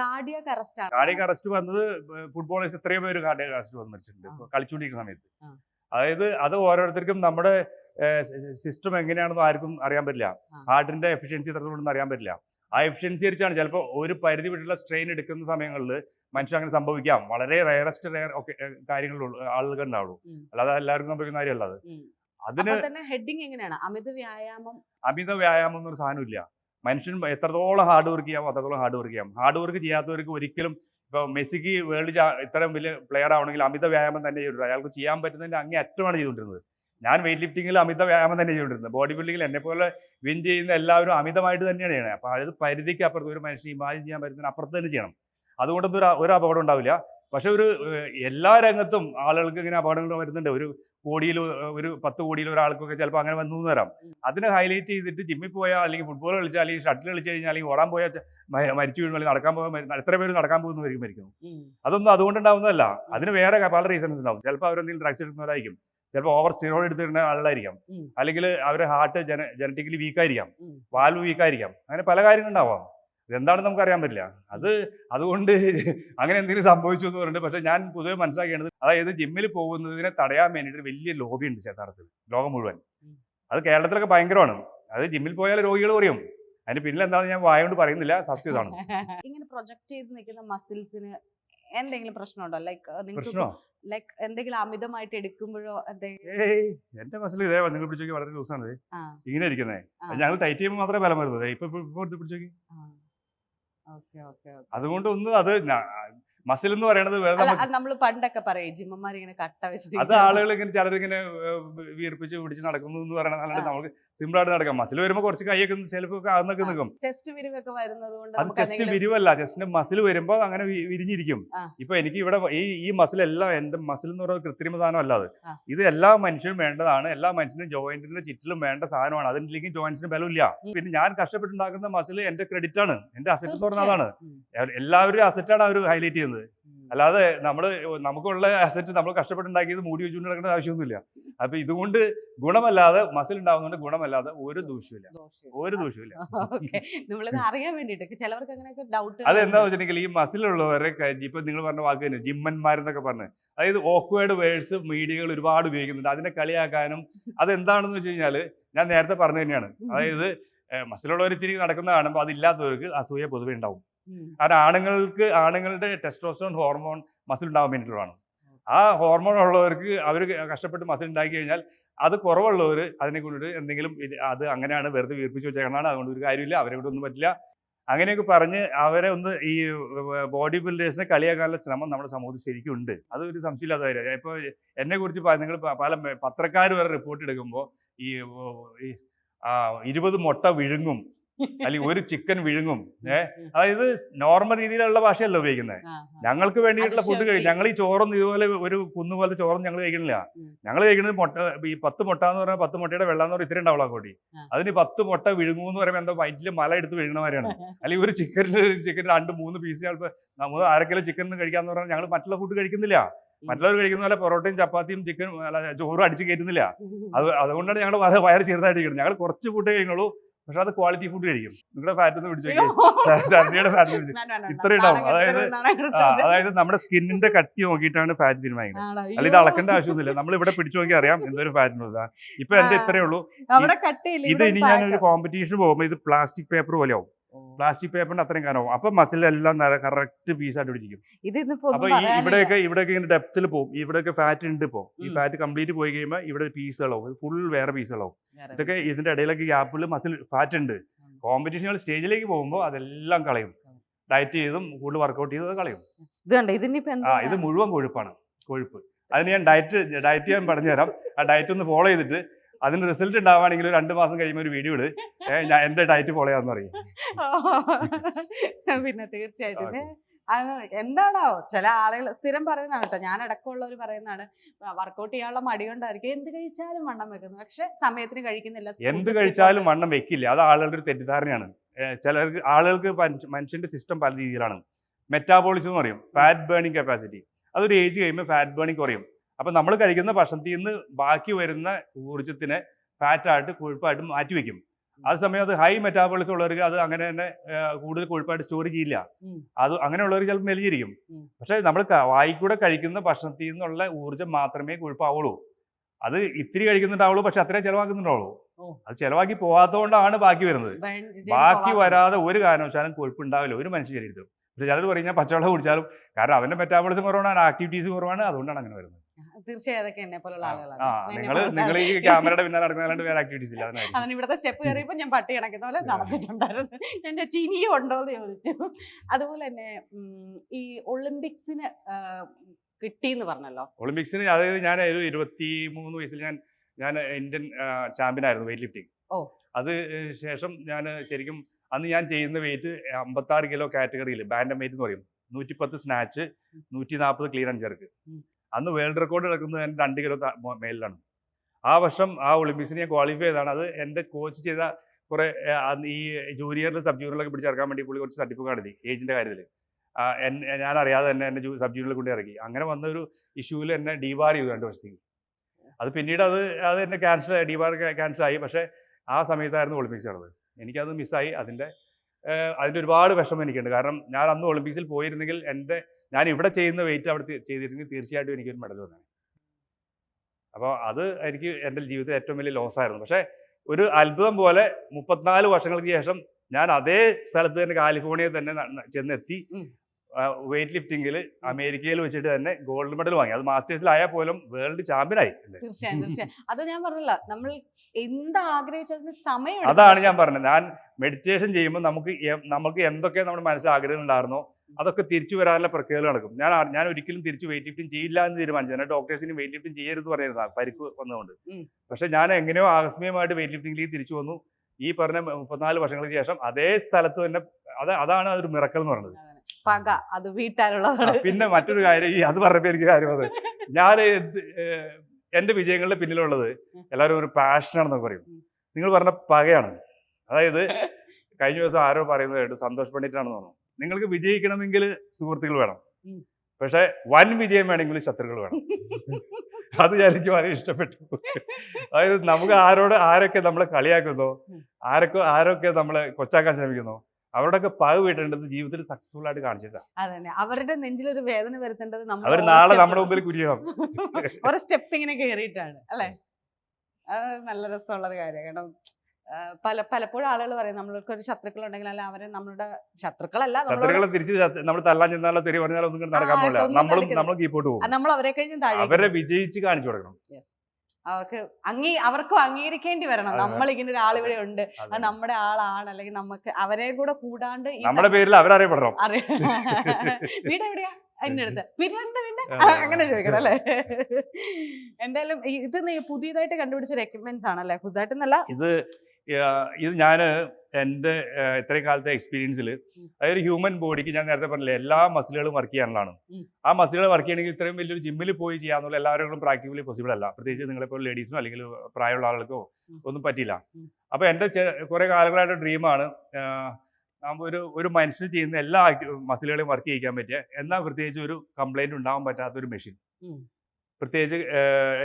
കാർഡിയക് അറസ്റ്റ് ആണ്. കാർഡിയക് അറസ്റ്റ് വന്നത് ഫുട്ബോളേഴ്സ് എത്രയോ പേര് കാർഡിയക് അറസ്റ്റ് വന്ന് മരിച്ചിട്ടുണ്ട്. കളിച്ചുകൊണ്ടിരിക്കുന്ന സമയത്ത്. അതായത് അത് ഓരോരുത്തർക്കും നമ്മുടെ സിസ്റ്റം എങ്ങനെയാണെന്ന് ആർക്കും അറിയാൻ പറ്റില്ല. ഹാർട്ടിന്റെ എഫിഷ്യൻസി എത്രത്തോളം അറിയാൻ പറ്റില്ല. ആ എഫിഷ്യൻസി അടിച്ചാണ് ചിലപ്പോൾ ഒരു പരിധി വിട്ടുള്ള സ്ട്രെയിൻ എടുക്കുന്ന സമയങ്ങളിൽ മനുഷ്യൻ അങ്ങനെ സംഭവിക്കാം. വളരെ റയറസ്റ്റ് റയർ ഒക്കെ കാര്യങ്ങളുള്ളൂ ആളുകൾ ഉണ്ടാവുള്ളൂ. അല്ലാതെ എല്ലാവർക്കും സംഭവിക്കുന്ന കാര്യമല്ല അത്. അതിന് ഹെഡിങ് എങ്ങനെയാണ്? അമിത വ്യായാമം? അമിത വ്യായാമം എന്നൊരു സാധനമില്ല. മനുഷ്യൻ എത്രത്തോളം ഹാർഡ് വർക്ക് ചെയ്യാമോ അത്രത്തോളം ഹാർഡ് വർക്ക് ചെയ്യാം. ഹാർഡ് വർക്ക് ചെയ്യാത്തവർക്ക് ഒരിക്കലും ഇപ്പോൾ മെസ്സിക്ക് വേൾഡ് ഇത്രയും വലിയ പ്ലെയർ ആവണമെങ്കിൽ അമിത വ്യായാമം തന്നെ ചെയ്തിട്ടുണ്ട്. അയാൾക്ക് ചെയ്യാൻ പറ്റുന്നതിന്റെ അങ്ങേ അറ്റമാണ് ചെയ്തുകൊണ്ടിരുന്നത്. ഞാൻ വെയിറ്റ് ലിഫ്റ്റിങ്ങിൽ അമിത വ്യായാമം തന്നെ ചെയ്തുകൊണ്ടിരുന്നത്. ബോഡി ബിൽഡിങ്ങിൽ എന്നെ പോലെ വിൻ ചെയ്യുന്ന എല്ലാവരും അമിതമായിട്ട് തന്നെയാണ് ചെയ്യണത് അപ്പോൾ അത് പരിധിക്ക് അപ്പുറത്ത് ഒരു മനുഷ്യൻ ഇമാജിൻ ചെയ്യാൻ പറ്റുന്നതിന് അപ്പുറത്ത് തന്നെ ചെയ്യണം. അതുകൊണ്ടൊന്നും ഒരു ഒരു അപകടം ഉണ്ടാവില്ല. പക്ഷെ ഒരു എല്ലാ രംഗത്തും ആളുകൾക്ക് ഇങ്ങനെ അപകടങ്ങൾ വരുന്നുണ്ട്. ഒരു കോടിയിൽ ഒരു പത്ത് കോടിയിൽ ഒരാൾക്കൊക്കെ ചിലപ്പോൾ അങ്ങനെ വന്നു തരാം അതിന് ഹൈലൈറ്റ് ചെയ്തിട്ട് ജിമ്മിൽ പോയാൽ അല്ലെങ്കിൽ ഫുട്ബോൾ കളിച്ചാൽ അല്ലെങ്കിൽ ഷട്ടിൽ കളിച്ചു കഴിഞ്ഞാൽ അല്ലെങ്കിൽ ഓടാൻ പോയാൽ മരിച്ചു വീണു അല്ലെങ്കിൽ നടക്കാൻ പോകാൻ എത്ര പേര് നടക്കാൻ പോകുന്നവരിക്കും മരിക്കുന്നു. അതൊന്നും അതുകൊണ്ടുണ്ടാവുന്നതല്ല അതിന് വേറെ പല റീസൺസ് ഉണ്ടാവും. ചിലപ്പോൾ അവരെന്തെങ്കിലും ഡ്രഗ്സ് എടുക്കുന്നവരായിരിക്കും. ചിലപ്പോൾ ഓവർ സ്റ്റിറോയിഡ് എടുത്തിരുന്ന ആളുകളായിരിക്കാം. അല്ലെങ്കിൽ അവരുടെ ഹാർട്ട് ജന ജനറ്റിക്കലി വീക്കായിരിക്കാം. വാൽവ് വീക്കായിരിക്കാം അങ്ങനെ പല കാര്യങ്ങളുണ്ടാവാം ഇതെന്താണെന്ന് നമുക്ക് അറിയാൻ പറ്റില്ല. അത് അതുകൊണ്ട് അങ്ങനെ എന്തെങ്കിലും സംഭവിച്ചു എന്ന് പറഞ്ഞിട്ട് പക്ഷേ ഞാൻ പൊതുവെ മനസ്സിലാക്കേണ്ടത് അതായത് ജിമ്മിൽ പോകുന്നതിനെ തടയാൻ വേണ്ടിയിട്ട് വലിയ ലോബി ഉണ്ട് ചേട്ടാർത്ഥത്തിൽ ലോകം മുഴുവൻ. അത് കേരളത്തിലൊക്കെ ഭയങ്കരമാണ്. അത് ജിമ്മിൽ പോയാൽ രോഗികൾ കുറയും. അതിന് പിന്നിൽ എന്താണെന്ന് ഞാൻ വായോണ്ട് പറയുന്നില്ല സത്യതാണ് [LAUGHS] ഇങ്ങനെ പ്രൊജക്ട് ചെയ്ത് നിൽക്കുന്ന മസിൽസിന് എന്തെങ്കിലും പ്രശ്നമുണ്ടോ? ലൈക്ക് പ്രശ്നമോ ലൈക്ക് എന്തെങ്കിലും അമിതമായിട്ട് എടുക്കുമ്പോഴോ എന്റെ മസിൽ ഇതേ നിങ്ങൾ പിടിച്ചോക്കി വളരെ ലൂസാണ്. ഇങ്ങനെ ഇരിക്കുന്നത്. ഞങ്ങൾ ടൈറ്റ് ചെയ്യുമ്പോൾ മാത്രമേ ബലം വരുന്നത്. ഇപ്പൊ പിടിച്ചോക്കി അതുകൊണ്ട് ഒന്ന് അത് മസിൽ എന്ന് പറയുന്നത് നമ്മൾ പണ്ടൊക്കെ പറയും ജിമ്മന്മാർ ഇങ്ങനെ കട്ട വെച്ചിട്ട് അത് ആളുകൾ ഇങ്ങനെ ചിലരിങ്ങനെ വീർപ്പിച്ച് പിടിച്ച് നടക്കുന്നു എന്ന് ആ. നമുക്ക് സിമ്പിൾ ആയിട്ട് നടക്കാം. മസിൽ വരുമ്പോൾ കുറച്ച് കൈയൊക്കെ ചിലപ്പോൾ അന്നൊക്കെ നിൽക്കും ചെസ്റ്റ് വിരിവൊക്കെ അത് ചെസ്റ്റ് വിരിവല്ല ചെസ്റ്റിന്റെ മസിൽ വരുമ്പോൾ അങ്ങനെ വിരിഞ്ഞിരിക്കും. ഇപ്പൊ എനിക്ക് ഇവിടെ ഈ ഈ മസിലെല്ലാം എന്റെ മസിൽ എന്ന് പറയുന്നത് കൃത്രിമ സാധനം അല്ലാതെ ഇത് എല്ലാ മനുഷ്യനും വേണ്ടതാണ്. എല്ലാ മനുഷ്യനും ജോയിന്റിന്റെ ചുറ്റിലും വേണ്ട സാധനമാണ്. അതില്ലെങ്കിൽ ജോയിന്റ്സിന് ബലമില്ല. പിന്നെ ഞാൻ കഷ്ടപ്പെട്ടുണ്ടാക്കുന്ന മസിൽ എന്റെ ക്രെഡിറ്റ് ആണ്. എന്റെ അസറ്റ് എന്ന് അതാണ്. എല്ലാവരും അസറ്റാണ് അവർ ഹൈലൈറ്റ് ചെയ്യുന്നത്. അല്ലാതെ നമ്മൾ നമുക്കുള്ള അസറ്റ് നമ്മൾ കഷ്ടപ്പെട്ടുണ്ടാക്കിയത് മൂടി വെച്ചുകൊണ്ട് നടക്കേണ്ട ആവശ്യമൊന്നുമില്ല. അപ്പൊ ഇതുകൊണ്ട് ഗുണമല്ലാതെ മസിൽ ഉണ്ടാവുന്നതുകൊണ്ട് ഗുണമല്ലാതെ ഒരു ദൂഷ്യമില്ല. ദോഷം. ഒരു ദൂഷ്യമില്ല നമ്മളിത് അറിയാൻ വേണ്ടിട്ട് ചിലവർക്ക് അങ്ങനെയൊക്കെ ഡൗട്ട് അതെന്താ വെച്ചിട്ടുണ്ടെങ്കിൽ ഈ മസിലുള്ളവരെ ഇപ്പൊ നിങ്ങൾ പറഞ്ഞ വാക്ക് തന്നെ ജിമ്മന്മാരെന്നൊക്കെ പറഞ്ഞ്. അതായത് ഓക്വേഡ് വേഴ്സ് മീഡിയകൾ ഒരുപാട് ഉപയോഗിക്കുന്നുണ്ട്. അതിനെ കളിയാക്കാനും അതെന്താണെന്ന് വെച്ച് കഴിഞ്ഞാൽ ഞാൻ നേരത്തെ പറഞ്ഞു തന്നെയാണ്. അതായത് മസിലുള്ളവർ ഇത്തിരി നടക്കുന്ന കാണുമ്പോൾ അതില്ലാത്തവർക്ക് അസൂയ പൊതുവെ ഉണ്ടാവും. കാരണം ആണുങ്ങൾക്ക് ആണുങ്ങളുടെ ടെസ്റ്റോസ്റ്റോൺ ഹോർമോൺ മസിൽ ഉണ്ടാവാൻ വേണ്ടിയിട്ടുള്ളതാണ്. ആ ഹോർമോൺ ഉള്ളവർക്ക് അവർ കഷ്ടപ്പെട്ട് മസിൽ ഉണ്ടാക്കി കഴിഞ്ഞാൽ അത് കുറവുള്ളവർ അതിനെ കൊണ്ടിട്ട് എന്തെങ്കിലും അത് അങ്ങനെയാണ് വെറുതെ വീർപ്പിച്ച് വെച്ചേക്കണാണ് അതുകൊണ്ട് ഒരു കാര്യമില്ല അവരെ ഒന്നും പറ്റില്ല. അങ്ങനെയൊക്കെ പറഞ്ഞ് അവരെ ഒന്ന് ഈ ബോഡി ബിൽഡേഴ്സിനെ കളിയാക്കാനുള്ള ശ്രമം നമ്മുടെ സമൂഹത്തിൽ ശരിക്കും ഉണ്ട്. അതൊരു സംശയമില്ലാത്ത കാര്യം ഇപ്പോൾ എന്നെ കുറിച്ച് നിങ്ങൾ പല പത്രക്കാർ വരെ റിപ്പോർട്ട് എടുക്കുമ്പോൾ ഈ ഇരുപത് മുട്ട വിഴുങ്ങും. അല്ലെങ്കിൽ ഒരു ചിക്കൻ വിഴുങ്ങും. ഏ? അതായത് നോർമൽ രീതിയിലുള്ള ഭാഷയല്ല ഉപയോഗിക്കുന്നത്? ഞങ്ങൾക്ക് വേണ്ടിയിട്ടുള്ള ഫുഡ് കഴിക്കും. ഞങ്ങൾ ഈ ചോറൊന്നും ഇതുപോലെ ഒരു കുന്നു പോലത്തെ ചോറൊന്നും ഞങ്ങൾ കഴിക്കണില്ല. ഞങ്ങൾ കഴിക്കുന്നത് മുട്ട ഈ പത്ത് മുട്ട എന്ന് പറഞ്ഞാൽ പത്ത് മുട്ടയുടെ വെള്ളം എന്ന് പറഞ്ഞാൽ ഇത്രയും ഉണ്ടാവുള്ള കൂടി. അതിന് പത്ത് മുട്ട വിഴുങ്ങൂ എന്ന് പറയുമ്പോൾ എന്താ വയറ്റിൽ മല എടുത്ത് വിഴുങ്ങണമാരാണ് [LAUGHS] അല്ലെങ്കിൽ ഒരു ചിക്കനിൽ ചിക്കൻ രണ്ട് മൂന്ന് പീസ് ചിലപ്പോൾ നമ്മൾ അര ചിക്കൻ കഴിക്കാന്ന് പറഞ്ഞാൽ ഞങ്ങൾ മറ്റുള്ള ഫുഡ് കഴിക്കുന്നില്ല. മറ്റുള്ളവർ കഴിക്കുന്ന പോലെ പൊറോട്ടയും ചപ്പാത്തിയും ചിക്കൻ അല്ല ചോറും അടിച്ച് കയറ്റുന്നില്ല. അത് അതുകൊണ്ടാണ് ഞങ്ങൾ വയർ വയറ് ചെറുതായിട്ട് കഴിക്കുന്നത് ഞങ്ങൾ കുറച്ച് ഫുഡ് കഴിക്കുള്ളൂ പക്ഷെ അത് ക്വാളിറ്റി ഫുഡ് കഴിക്കും നിങ്ങളുടെ ഫാറ്റ് ഒന്ന് പിടിച്ചു ചർമ്മയുടെ ഫാറ്റ് പിടിച്ചു ഇത്ര ഉണ്ടാവും. അതായത് അതായത് നമ്മുടെ സ്കിന്നിന്റെ കട്ടി നോക്കിയിട്ടാണ് ഫാറ്റ് തീരുമാനിക്കുന്നത്. അല്ല ഇത് അളക്കേണ്ട ആവശ്യമൊന്നുമില്ല. നമ്മൾ ഇവിടെ പിടിച്ചു നോക്കി അറിയാം എന്തൊരു ഫാറ്റ് ഉള്ളത് ഇപ്പൊ എന്റെ. ഇത്രയേ ഉള്ളൂ. ഇത് ഇനി ഞാൻ ഒരു കോമ്പറ്റീഷൻ പോകുമ്പോൾ ഇത് പ്ലാസ്റ്റിക് പേപ്പർ പോലെ ആവും പ്ലാസ്റ്റിക് പേപ്പറിന് അത്രയും കനവും അപ്പൊ മസിലെല്ലാം കറക്റ്റ് പീസായിട്ട് പിടിച്ചിരിക്കും അപ്പൊ ഈ ഇവിടെയൊക്കെ ഇവിടെയൊക്കെ ഇങ്ങനെ ഡെപ്തിൽ പോകും ഇവിടെയൊക്കെ ഫാറ്റ് ഉണ്ട് ഇപ്പോ. ഈ ഫാറ്റ് കംപ്ലീറ്റ് പോയി കഴിയുമ്പോൾ ഇവിടെ പീസുകളാവും ഫുൾ വേറെ പീസുകളാവും ഇതൊക്കെ ഇതിന്റെ ഇടയിലൊക്കെ ഗ്യാപ്പിൽ മസിൽ ഫാറ്റ് ഉണ്ട്. കോമ്പറ്റീഷനുകൾ സ്റ്റേജിലേക്ക് പോകുമ്പോൾ അതെല്ലാം കളയും. ഡയറ്റ് ചെയ്തും കൂടുതൽ വർക്കൗട്ട് ചെയ്തും കളയും. ആ ഇത് മുഴുവൻ കൊഴുപ്പാണ്. കൊഴുപ്പ്. അതിന് ഞാൻ ഡയറ്റ് ഡയറ്റ് ഞാൻ പറഞ്ഞുതരാം. ആ ഡയറ്റ് ഒന്ന് ഫോളോ ചെയ്തിട്ട് അതിന് റിസൾട്ട് ഉണ്ടാവുകയാണെങ്കിൽ രണ്ട് മാസം കഴിയുമ്പോൾ ഒരു വീഡിയോ ഇട്. [LAUGHS] ഞാൻ എന്റെ ഡയറ്റ് ഫോളോ ചെയ്യാന്ന് പറയും. [LAUGHS] പിന്നെ തീർച്ചയായിട്ടും. എന്താണോ ചില ആളുകൾ സ്ഥിരം പറയുന്നതാണ് കേട്ടോ. ഞാൻ അടക്കമുള്ളവർ പറയുന്നതാണ് വർക്കൗട്ട് ചെയ്യാനുള്ള മടി കൊണ്ടായിരിക്കും എന്ത് കഴിച്ചാലും വണ്ണം വെക്കുന്നു പക്ഷെ സമയത്തിന് കഴിക്കുന്നില്ല എന്ത് കഴിച്ചാലും വണ്ണം വെക്കില്ല. അത് ആളുകളുടെ ഒരു തെറ്റിദ്ധാരണയാണ്. ചിലർക്ക് ആളുകൾക്ക് മനുഷ്യന്റെ സിസ്റ്റം പല രീതിയിലാണ്. മെറ്റാബോളിസം എന്ന് പറയും. ഫാറ്റ് ബേണിംഗ് കപ്പാസിറ്റി അതൊരു ഏജ് കഴിയുമ്പോൾ ഫാറ്റ് ബേണിംഗ് കുറയും. അപ്പൊ നമ്മൾ കഴിക്കുന്ന ഭക്ഷണത്തിൽ നിന്ന് ബാക്കി വരുന്ന ഊർജത്തിനെ ഫാറ്റായിട്ട് കൊഴുപ്പായിട്ട് മാറ്റി വെക്കും. അതേസമയം അത് ഹൈ മെറ്റാബോളിസം ഉള്ളവർക്ക് അത് അങ്ങനെ തന്നെ കൂടുതൽ കൊഴുപ്പായിട്ട് സ്റ്റോർ ചെയ്യില്ല. അത് അങ്ങനെയുള്ളവർ ചിലപ്പോൾ മെലിഞ്ഞിരിക്കും. പക്ഷേ നമ്മൾ വായിക്കൂടെ കഴിക്കുന്ന ഭക്ഷണത്തിൽ നിന്നുള്ള ഊർജം മാത്രമേ കൊഴുപ്പാവുള്ളൂ. അത് ഇത്തിരി കഴിക്കുന്നുണ്ടാവുള്ളൂ പക്ഷെ അത്രയും ചെലവാക്കുന്നുണ്ടാവുള്ളൂ. അത് ചെലവാക്കി പോകാത്തതുകൊണ്ടാണ് ബാക്കി വരുന്നത്. ബാക്കി. വരാതെ ഒരു കാരണവശാലും കൊഴുപ്പുണ്ടാവില്ല. ഒരു മനുഷ്യ ശരീരത്തിലും പക്ഷെ ചിലർ പറയും ഞാൻ പച്ചവെള്ളം കുടിച്ചാലും കാരണം അവന്റെ മെറ്റാബോളിസം കുറവാണ് ആക്ടിവിറ്റീസ് കുറവാണ് അതുകൊണ്ടാണ് അങ്ങനെ വരുന്നത്. തീർച്ചയായും അതൊക്കെ എന്നെ പോലുള്ള ആളുകളാണ്. നിങ്ങൾ ഈ ക്യാമറയുടെ പിന്നാലെ നടക്കുന്നല്ലാണ്ട് വേറെ ആക്ടിവിറ്റീസ് ഇല്ല അതിന് ഇവിടുത്തെ സ്റ്റെപ്പ് കയറിയപ്പോ ഞാൻ പട്ടി കിടക്കുന്ന പോലെ നടന്നിട്ടുണ്ടായിരുന്നു. എന്റെ ചിനിയും ഉണ്ടോ എന്ന് ചോദിച്ചു. അതുപോലെ തന്നെ ഈ ഒളിമ്പിക്സിന് കിട്ടിയെന്ന് പറഞ്ഞല്ലോ. ഒളിമ്പിക്സിന് അതായത് ഞാൻ ഒരു ഇരുപത്തി മൂന്ന് വയസ്സിൽ ഞാൻ ഞാൻ ഇന്ത്യൻ ചാമ്പ്യൻ ആയിരുന്നു വെയിറ്റ് ലിഫ്റ്റിംഗ് ഓ. അത് ശേഷം ഞാൻ ശരിക്കും അന്ന് ഞാൻ ചെയ്യുന്ന വെയിറ്റ് അമ്പത്താറ് കിലോ കാറ്റഗറിയിൽ ബാൻഡം വെയിറ്റ് എന്ന് പറയും. നൂറ്റിപ്പത്ത് സ്നാച്ച് നൂറ്റി നാൽപ്പത് ക്ലീൻ ആൻഡ്. അന്ന് വേൾഡ് റെക്കോർഡ് കിടക്കുന്നത് എന്റെ രണ്ട് കിലോ മേലിലാണ്. ആ വർഷം ആ ഒളിമ്പിക്സിന് ഞാൻ ക്വാളിഫൈ ചെയ്താണ് അത് എന്റെ കോച്ച് ചെയ്ത കുറേ ഈ ജൂനിയറിൽ സബ് ജൂനിയറിലൊക്കെ പിടിച്ചിറക്കാൻ വേണ്ടി പുള്ളി കുറച്ച് സർട്ടിഫിക്കറ്റ് എടുത്തി ഏജിന്റെ കാര്യത്തിൽ ഞാൻ അറിയാതെ തന്നെ എന്റെ സബ് ജൂനിയറിൽ കൊണ്ട് ഇറക്കി. അങ്ങനെ വന്ന ഒരു ഇഷ്യൂവിൽ എന്നെ ഡിബാർ ചെയ്തു രണ്ട് വർഷത്തേക്ക്. അത് പിന്നീട് അത് അത് എന്നെ ക്യാൻസൽ ഡിവാർ ക്യാൻസൽ ആയി. പക്ഷേ ആ സമയത്തായിരുന്നു ഒളിമ്പിക്സ് നടന്നത്. എനിക്കത് മിസ്സായി അതിന്റെ അതിന്റെ ഒരുപാട് വിഷമം എനിക്കുണ്ട്. കാരണം ഞാൻ അന്ന് ഒളിമ്പിക്സിൽ പോയിരുന്നെങ്കിൽ എന്റെ ഞാൻ ഇവിടെ ചെയ്യുന്ന വെയിറ്റ് അവിടെ ചെയ്തിരുന്നെങ്കിൽ തീർച്ചയായിട്ടും എനിക്കൊരു മെഡൽ വന്നേ അപ്പോൾ അത് എനിക്ക് എന്റെ ജീവിതത്തിൽ ഏറ്റവും വലിയ ലോസ് ആയിരുന്നു. പക്ഷേ ഒരു അത്ഭുതം പോലെ മുപ്പത്തിനാല് വർഷങ്ങൾക്ക് ശേഷം ഞാൻ അതേ സ്ഥലത്ത് തന്നെ കാലിഫോർണിയയിൽ തന്നെ ചെന്നെത്തി. വെയിറ്റ് ലിഫ്റ്റിംഗിൽ അമേരിക്കയിൽ വെച്ചിട്ട് തന്നെ ഗോൾഡ് മെഡൽ വാങ്ങി. അത് മാസ്റ്റേഴ്സിലായാൽ പോലും വേൾഡ് ചാമ്പ്യൻ ആയി തീർച്ചയായും തീർച്ചയായും. അത് ഞാൻ പറഞ്ഞില്ല. നമ്മൾ എന്ത് ആഗ്രഹിച്ചതിന് സമയം അതാണ് ഞാൻ പറഞ്ഞത്. ഞാൻ മെഡിറ്റേഷൻ ചെയ്യുമ്പോൾ നമുക്ക് നമുക്ക് എന്തൊക്കെ നമ്മുടെ മനസ്സിൽ ആഗ്രഹം ഉണ്ടായിരുന്നോ അതൊക്കെ തിരിച്ചു വരാനുള്ള പ്രക്രിയകൾ നടക്കും. ഞാൻ ഞാൻ ഒരിക്കലും തിരിച്ചു വെയിറ്റ് ലിഫ്റ്റിംഗ് ചെയ്യില്ല എന്ന് തീരുമാനിച്ചു. ഞാൻ ഡോക്ടേഴ്സിന് വെയിറ്റ് ലിഫ്റ്റിംഗ് ചെയ്യരുത് പറഞ്ഞിരുന്ന പരിക്ക് വന്നതുകൊണ്ട്. പക്ഷെ ഞാൻ എങ്ങനെയോ ആകസ്മികമായിട്ട് വെയിറ്റ് ലിഫ്റ്റിംഗിലേക്ക് തിരിച്ചു വന്നു. ഈ പറഞ്ഞ മുപ്പത്തിനാല് വർഷങ്ങൾക്ക് ശേഷം അതേ സ്ഥലത്ത് തന്നെ അത് അതാണ് അതൊരു മിറക്കൽ എന്ന് പറയുന്നത്. പക അത് വീട്ടാനുള്ളതാണ് പിന്നെ മറ്റൊരു കാര്യം ഈ അത് പറഞ്ഞപ്പോൾ എനിക്ക് കാര്യം അത്. ഞാൻ എന്റെ എന്റെ വിജയങ്ങളുടെ പിന്നിലുള്ളത് എല്ലാവരും ഒരു പാഷനാണെന്നൊക്കെ പറയും. നിങ്ങൾ പറഞ്ഞ പകയാണ്. അതായത് കഴിഞ്ഞ ദിവസം ആരോ പറയുന്നത് കേട്ടു സന്തോഷ് പണ്ഡിറ്റാണെന്ന് തോന്നുന്നു. നിങ്ങൾക്ക് വിജയിക്കണമെങ്കിൽ സുഹൃത്തുക്കൾ വേണം. പക്ഷെ വൻ വിജയം വേണമെങ്കിൽ ശത്രുക്കൾ വേണം. [LAUGHS] അത് ഞാൻ എനിക്ക് വളരെ ഇഷ്ടപ്പെട്ടു. അതായത് നമുക്ക് ആരോട് ആരൊക്കെ നമ്മളെ കളിയാക്കുന്നോ ആരൊക്കെ ആരൊക്കെ നമ്മളെ കൊച്ചാക്കാൻ ശ്രമിക്കുന്നോ അവരോടൊക്കെ പക വീട്ടേണ്ടത് ജീവിതത്തിൽ സക്സസ്ഫുൾ ആയിട്ട് കാണിച്ചിട്ടാണ് അതന്നെ. അവരുടെ നെഞ്ചിലൊരു വേദന വരുത്തേണ്ടത് അവർ നാളെ നമ്മുടെ മുമ്പിൽ കുരിയണം സ്റ്റെപ്പ് [LAUGHS] ഇങ്ങനെ കയറിയിട്ടാണ് അല്ലെ? അത് നല്ല രസമുള്ള ഒരു കാര്യം കാരണം പല പലപ്പോഴും ആളുകൾ പറയും നമ്മൾക്ക് ഒരു ശത്രുക്കൾ ഉണ്ടെങ്കിൽ അല്ല അവരെ നമ്മളുടെ ശത്രുക്കളല്ല ശത്രുക്കളെ തിരിച്ച് നമ്മൾ തല്ലാൻ ചെന്നാലോ തെറി പറഞ്ഞാലോ ഒന്നും നടക്കാൻ പോകില്ല നമ്മളും. നമ്മൾ കീപ്പോട്ട് പോകും. നമ്മൾ അവരെ കഴിഞ്ഞ് താഴെ അവരെ വിജയിച്ച് കാണിച്ചു കൊടുക്കണം. അവർക്ക് അംഗീ അവർക്കും അംഗീകരിക്കേണ്ടി വരണം. നമ്മൾ ഇങ്ങനെ ഒരാൾ ഇവിടെ ഉണ്ട്. അതെ. നമ്മുടെ ആളാണ്. അല്ലെങ്കിൽ നമുക്ക് അവരെ കൂടെ കൂടാണ്ട് നമ്മുടെ പേരിൽ അവരറിയപ്പെടണം. [LAUGHS] വീട് എവിടെയാ? അടുത്ത്. പിരിയണ്ട വീട്. അങ്ങനെ ചോദിക്കണം അല്ലേ? എന്തായാലും ഇത് പുതിയതായിട്ട് കണ്ടുപിടിച്ച ഒരു എക്യുപ്മെന്റ്സ് ആണല്ലേ? പുതുതായിട്ടെന്നല്ല. ഇത് ഇത് ഞാൻ എന്റെ ഇത്രയും കാലത്തെ എക്സ്പീരിയൻസിൽ. അതായത് ഹ്യൂമൻ ബോഡിക്ക് ഞാൻ നേരത്തെ പറഞ്ഞില്ലേ എല്ലാ മസിലുകളും വർക്ക് ചെയ്യാനുള്ളതാണ് ആ മസിലുകൾ വർക്ക് ചെയ്യണമെങ്കിൽ ഇത്രയും വലിയൊരു ജിമ്മിൽ പോയി ചെയ്യാന്നുള്ള എല്ലാവരും പ്രാക്ടിക്കലി പോസിബിൾ അല്ല പ്രത്യേകിച്ച് നിങ്ങളിപ്പോൾ ലേഡീസിനോ അല്ലെങ്കിൽ പ്രായമുള്ള ആളുകൾക്കോ ഒന്നും പറ്റില്ല. അപ്പോൾ എന്റെ കുറേ കാലങ്ങളായിട്ട് ഡ്രീമാണ് ഒരു ഒരു മനുഷ്യന് ചെയ്യുന്ന എല്ലാ മസിലുകളെയും വർക്ക് ചെയ്യിക്കാൻ പറ്റിയ എന്നാൽ പ്രത്യേകിച്ച് ഒരു കംപ്ലൈന്റ് ഉണ്ടാവാൻ പറ്റാത്ത ഒരു മെഷീൻ. പ്രത്യേകിച്ച്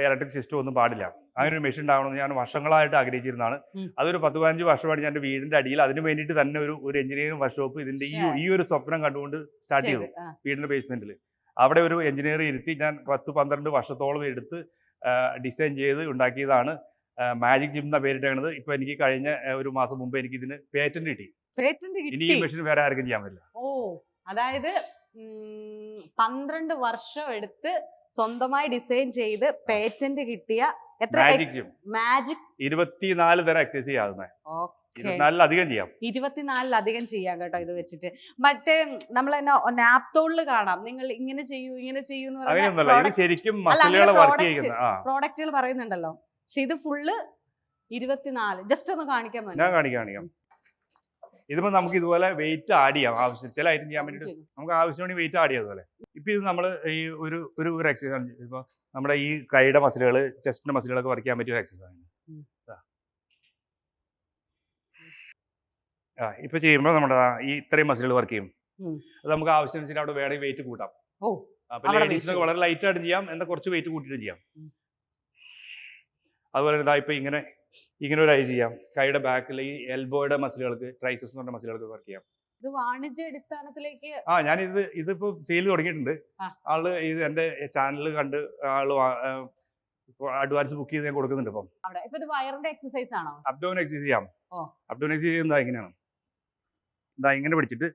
ഇലക്ട്രിക് സിസ്റ്റം ഒന്നും പാടില്ല. അങ്ങനെ ഒരു മെഷീൻ ഉണ്ടാവണമെന്ന് ഞാൻ വർഷങ്ങളായിട്ട് ആഗ്രഹിച്ചിരുന്നതാണ്. അതൊരു പത്ത് പതിനഞ്ച് വർഷമായിട്ട് ഞാൻ വീടിന്റെ അടിയിൽ അതിന് വേണ്ടിയിട്ട് തന്നെ ഒരു ഒരു എഞ്ചിനീയറിംഗ് വർക്ക്ഷോപ്പ് ഇതിന്റെ ഈ ഈ ഒരു സ്വപ്നം കണ്ടുകൊണ്ട് സ്റ്റാർട്ട് ചെയ്തു വീടിന്റെ ബേസ്മെന്റിൽ അവിടെ ഒരു എഞ്ചിനീയർ ഇരുത്തി ഞാൻ പത്ത് പന്ത്രണ്ട് വർഷത്തോളം എടുത്ത് ഡിസൈൻ ചെയ്ത് ഉണ്ടാക്കിയതാണ്. മാജിക് ജിം എന്ന പേരിട്ടാണത് ഇപ്പൊ എനിക്ക് കഴിഞ്ഞ ഒരു മാസം മുമ്പ് എനിക്ക് ഇതിന് പേറ്റന്റ് കിട്ടി. ഇനി ഈ മെഷീൻ വേറെ ആർക്കും ചെയ്യാൻ പറ്റില്ല. ഓ അതായത് പന്ത്രണ്ട് വർഷം എടുത്ത് സ്വന്തമായി ഡിസൈൻ ചെയ്ത് പേറ്റന്റ് കിട്ടിയ എത്ര മാജിക് ഇരുപത്തിനാല് തരം എക്സസൈസ് ചെയ്യാവുന്നത് ഓക്കെ ഇരുപത്തിനാലിലധികം ചെയ്യാം. ഇരുപത്തിനാലിലധികം ചെയ്യാം കേട്ടോ ഇത് വെച്ചിട്ട്. മറ്റേ നമ്മൾ തന്നെ നാപ്തോണിൽ കാണാം. നിങ്ങൾ ഇങ്ങനെ ചെയ്യൂ ഇങ്ങനെ ചെയ്യൂ പ്രോഡക്റ്റുകൾ പറയുന്നുണ്ടല്ലോ. പക്ഷെ ഇത് ഫുള്ള് ഇരുപത്തിനാല്. ജസ്റ്റ് ഒന്ന് കാണിക്കാൻ ഞാൻ കാണിക്കാം. ഇതിപ്പോ നമുക്ക് ഇതുപോലെ വെയിറ്റ് ആഡ് ചെയ്യാം. ആവശ്യം ചില ഐറ്റം ചെയ്യാൻ വേണ്ടിയിട്ട് നമുക്ക് ആവശ്യമാണെങ്കിൽ വെയിറ്റ് ആഡ് ചെയ്യാം അതുപോലെ ഇപ്പൊ ഇത് നമ്മൾ ഈ ഒരു ഒരു ഒരു എക്സസൈസ് ഇപ്പൊ നമ്മുടെ ഈ കൈയുടെ മസിലുകൾ ചെസ്റ്റിന്റെ മസിലുകളൊക്കെ വർക്ക് ചെയ്യാൻ പറ്റിയ ഒരു എക്സസൈസ് ആണ്. ആ ഇപ്പൊ ചെയ്യുമ്പോൾ നമ്മുടെ ഈ ഇത്രയും മസിലുകൾ വർക്ക് ചെയ്യും. അത് നമുക്ക് ആവശ്യമനുസരിച്ച് അവിടെ വേണമെങ്കിൽ വെയിറ്റ് കൂട്ടാം. അപ്പൊ ലേഡീസിനൊക്കെ വളരെ ലൈറ്റ് ആയിട്ട് ചെയ്യാം. എന്നാൽ കുറച്ച് വെയിറ്റ് കൂട്ടിയിട്ട് ചെയ്യാം. അതുപോലെ ഇതാ ഇപ്പൊ ഇങ്ങനെ ഇങ്ങനെ ഒരു ഐ ചെയ്യാം. കൈയുടെ ബാക്കിൽ ഈ എൽബോയുടെ മസിലുകൾക്ക് ട്രൈസസ് എന്ന് പറഞ്ഞ മസിലുകൾക്ക് വർക്ക് ചെയ്യാം. ഇത് വാണിജ്യ അടിസ്ഥാനത്തിലേക്ക് ആ ഞാൻ ഇത് ഇതിപ്പോ സെയിൽ തുടങ്ങിയിട്ടുണ്ട്. ആൾ ഇത് എന്റെ ചാനൽ കണ്ട് ആൾ അഡ്വാൻസ് ബുക്ക് ചെയ്ത് ഞാൻ കൊടുക്കുന്നുണ്ട് ഇപ്പം. വയറിന്റെ എക്സസൈസ് ആണോ? അബ്ഡോൻ എക്സസൈസ് ചെയ്യാം. ഓ. അബ്ഡോൻ എക്സസൈസ് ചെയ്യുന്നത് എങ്ങനെയാണ് ഇതാ ഇങ്ങനെ പിടിച്ചിട്ട്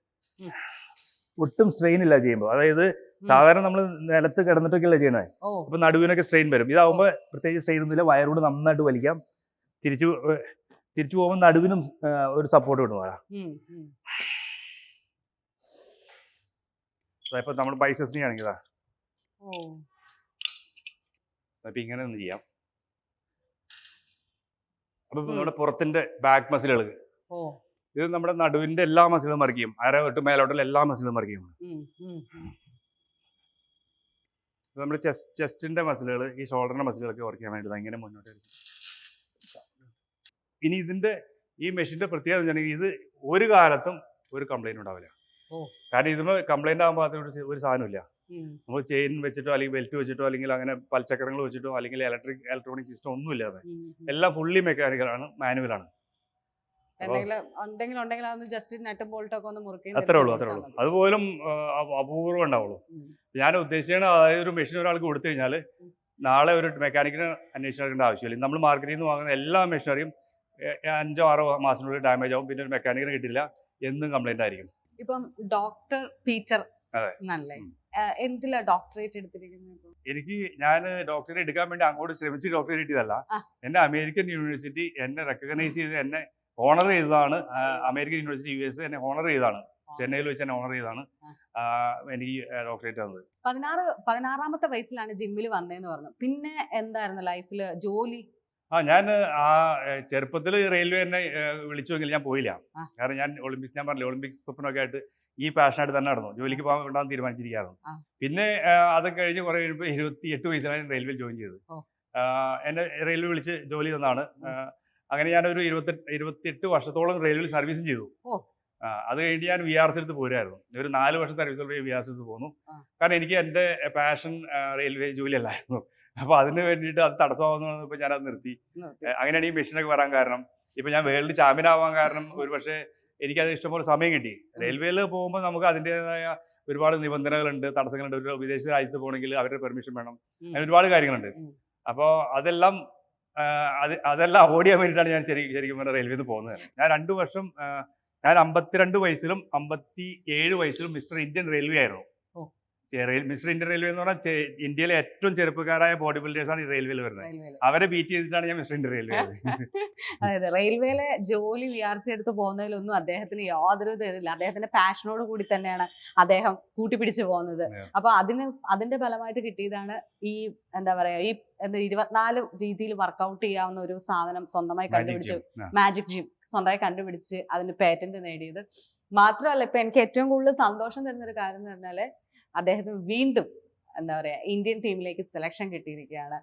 ഒട്ടും സ്ട്രെയിൻ ഇല്ല ചെയ്യുമ്പോൾ. അതായത് സാധാരണ നമ്മൾ നിലത്ത് കിടന്നിട്ടൊക്കെയല്ലേ ചെയ്യണേ? അപ്പൊ നടുവിനൊക്കെ സ്ട്രെയിൻ വരും. ഇതാവുമ്പോൾ പ്രത്യേകിച്ച് സ്ട്രെയിൻ ഒന്നുമില്ല. വയറോട് നന്നായിട്ട് വലിക്കാം. തിരിച്ചു തിരിച്ചു പോകുമ്പോൾ നടുവിനും ഒരു സപ്പോർട്ട് ഉം. ഇപ്പൊ നമ്മൾ ബൈസസിനെ ആണെങ്കിൽ അപ്പൊ ഇങ്ങനെ ഒന്ന് ചെയ്യാം. അപ്പൊ നമ്മുടെ പുറത്തിന്റെ ബാക്ക് മസിലുകൾ ഇത് നമ്മുടെ നടുവിന്റെ എല്ലാ മസിലും മറിക്കും. അര തൊട്ട് മേലോട്ടുള്ള എല്ലാ മസിലും മറിക്കും. നമ്മുടെ ചെസ്റ്റ് ചെസ്റ്റിന്റെ മസിലുകൾ ഈ ഷോൾഡറിന്റെ മസിലുകളൊക്കെ വർക്ക് ചെയ്യാൻ വേണ്ടി ഇങ്ങനെ മുന്നോട്ട്. ഇനി ഇതിന്റെ ഈ മെഷീന്റെ പ്രത്യേകത എന്ന് വെച്ചിട്ടുണ്ടെങ്കിൽ ഇത് ഒരു കാലത്തും ഒരു കംപ്ലൈന്റ് ഉണ്ടാവില്ല. കാരണം ഇതിന് കംപ്ലൈന്റ് ആകുമ്പോൾ അതിനൊരു ഒരു സാധനമില്ല. നമ്മൾ ചെയിൻ വെച്ചിട്ടോ അല്ലെങ്കിൽ ബെൽറ്റ് വെച്ചിട്ടോ അല്ലെങ്കിൽ അങ്ങനെ പലചക്രങ്ങൾ വെച്ചിട്ടോ അല്ലെങ്കിൽ ഇലക്ട്രിക് ഇലക്ട്രോണിക് സിസ്റ്റം ഒന്നും ഇല്ലാതെ. എല്ലാം ഫുള്ളി മെക്കാനിക്കലാണ് മാനുവലാണ് അത്രേ ഉള്ളൂ അത്രേ ഉള്ളൂ. അതുപോലും അപൂർവം ഉണ്ടാവുള്ളൂ. ഞാൻ ഉദ്ദേശിക്കുന്നത് അതായത് ഒരു മെഷീൻ ഒരാൾക്ക് കൊടുത്തു കഴിഞ്ഞാൽ നാളെ ഒരു മെക്കാനിക്കിന് അന്വേഷിക്കേണ്ട ആവശ്യമില്ല. നമ്മൾ മാർക്കറ്റിൽ നിന്ന് വാങ്ങുന്ന എല്ലാ മെഷീനറിയും അഞ്ചോ ആറോ മാസത്തിനുള്ളിൽ ഡാമേജ് ആവും. പിന്നെ ഒരു മെക്കാനിക്കിനെ കിട്ടില്ല. എന്നും കംപ്ലൈന്റ് ആയിരിക്കും. ഇപ്പം ഡോക്ടർ പീറ്റർ. നല്ലേ? എന്തിലാ ഡോക്ടറേറ്റ് എടുത്തിരിക്കുന്നത് എനിക്ക് ഞാൻ ഡോക്ടറേറ്റ് എടുക്കാൻ വേണ്ടി അങ്ങോട്ട് ശ്രമിച്ച് ഡോക്ടറേറ്റ് കിട്ടിയതല്ല. എന്നെ അമേരിക്കൻ യൂണിവേഴ്സിറ്റി എന്നെ റെക്കഗ്നൈസ് ചെയ്ത് എന്നെ ഓണർ ചെയ്തതാണ്. അമേരിക്കൻ യൂണിവേഴ്സിറ്റി യു എസ് എന്നെ ഓണർ ചെയ്താണ്. ചെന്നൈയിൽ വെച്ച് എന്നെ ഓണർ ചെയ്താണ്. എനിക്ക് ഡോക്ടറേറ്റ് തന്നത്. പതിനാറ് പതിനാറാമത്തെ വയസ്സിലാണ് ജിമ്മിൽ വന്നതെന്ന് പറഞ്ഞു. പിന്നെ എന്തായിരുന്നു ലൈഫിൽ ജോലി? ആ ഞാൻ ആ ചെറുപ്പത്തിൽ റെയിൽവേ എന്നെ വിളിച്ചുവെങ്കിൽ ഞാൻ പോയില്ല. കാരണം ഞാൻ ഒളിമ്പിക്സ് ഞാൻ പറഞ്ഞില്ല ഒളിമ്പിക്സ് സ്വപ്നമൊക്കെ ആയിട്ട് ഈ പാഷനായിട്ട് തന്നെ നടന്നു. ജോലിക്ക് പോകാൻ വേണ്ടാന്ന് തീരുമാനിച്ചിരിക്കുകയായിരുന്നു പിന്നെ അത് കഴിഞ്ഞ് കുറെ കഴിയുമ്പോൾ ഇരുപത്തി എട്ട് വയസ്സിലാണ് ഞാൻ റെയിൽവേയിൽ ജോയിൻ ചെയ്തത്. എന്നെ റെയിൽവേ വിളിച്ച് ജോലി തന്നാണ്. അങ്ങനെ അങ്ങനെ ഞാനൊരു ഇരുപത്തെട്ട് ഇരുപത്തിയെട്ട് വർഷത്തോളം റെയിൽവേ സർവീസ് ചെയ്തു. അത് കഴിഞ്ഞ് ഞാൻ വി ആർ എസ് എടുത്ത് പോരായിരുന്നു. ഒരു നാല് വർഷം സർവീസ് വി ആർ എസ് എടുത്ത് പോന്നു. കാരണം എനിക്ക് എന്റെ പാഷൻ റെയിൽവേ ജോലി അല്ലായിരുന്നു. അപ്പോൾ അതിന് വേണ്ടിയിട്ട് അത് തടസ്സമാകുന്നു ഞാൻ ഞാനത് നിർത്തി. അങ്ങനെയാണ് ഈ മെഷീനൊക്കെ വരാൻ കാരണം. ഇപ്പൊ ഞാൻ വേൾഡ് ചാമ്പ്യൻ ആവാൻ കാരണം ഒരു പക്ഷേ എനിക്കത് ഇഷ്ടംപോലെ സമയം കിട്ടി. റെയിൽവേയിൽ പോകുമ്പോൾ നമുക്ക് അതിന്റെതായ ഒരുപാട് നിബന്ധനകളുണ്ട് തടസ്സങ്ങളുണ്ട്. ഒരു വിദേശ രാജ്യത്ത് പോകണമെങ്കിൽ അവരുടെ പെർമിഷൻ വേണം. അങ്ങനെ ഒരുപാട് കാര്യങ്ങളുണ്ട്. അപ്പോൾ അതെല്ലാം അത് അതെല്ലാം ചെയ്യാൻ വേണ്ടിയിട്ടാണ് ഞാൻ ശരി ശരിക്കും പറഞ്ഞാൽ റെയിൽവേയിൽ നിന്ന് പോകുന്നത്. ഞാൻ രണ്ടു വർഷം ഞാൻ അമ്പത്തിരണ്ട് വയസ്സിലും അമ്പത്തി ഏഴ് വയസ്സിലും മിസ്റ്റർ ഇന്ത്യൻ റെയിൽവേ ആയിരുന്നു. റെയിൽ മിസ്റ്റർ ഇന്ത്യൻ റെയിൽവേ എന്ന് പറഞ്ഞാൽ ഇന്ത്യയിലെ ഏറ്റവും ചെറുപ്പക്കാരായ ബോഡി ആണ് ഈ റെയിൽവേയിൽ വരുന്നത്. അവരെ ബീറ്റ് ചെയ്തിട്ടാണ് ഞാൻ മിസ്റ്റർ ഇന്ത്യൻ റെയിൽവേ [LAUGHS] അതായത് റെയിൽവേയിലെ ജോലി വി ആർ സി എടുത്ത് പോകുന്നതിലൊന്നും അദ്ദേഹത്തിന് യാതൊരു ഇതില്ല. അദ്ദേഹത്തിന്റെ പാഷനോട് കൂടി തന്നെയാണ് അദ്ദേഹം കൂട്ടിപ്പിടിച്ചു പോകുന്നത്. അപ്പൊ അതിന് അതിന്റെ ഫലമായിട്ട് കിട്ടിയതാണ് ഈ എന്താ പറയാ ഈ എന്താ ഇരുപത്തിനാല് രീതിയിൽ വർക്കൗട്ട് ചെയ്യാവുന്ന ഒരു സാധനം സ്വന്തമായി കണ്ടുപിടിച്ച് കണ്ടുപിടിച്ചു മാജിക് ജിം സ്വന്തമായി കണ്ടുപിടിച്ച് അതിന് പേറ്റന്റ് നേടിയത്. മാത്രമല്ല ഇപ്പൊ എനിക്ക് ഏറ്റവും കൂടുതൽ സന്തോഷം തരുന്ന ഒരു കാര്യം എന്ന് പറഞ്ഞാൽ അദ്ദേഹത്തിന് വീണ്ടും എന്താ പറയാ ഇന്ത്യൻ ടീമിലേക്ക് സെലക്ഷൻ കിട്ടിയിരിക്കുകയാണ്.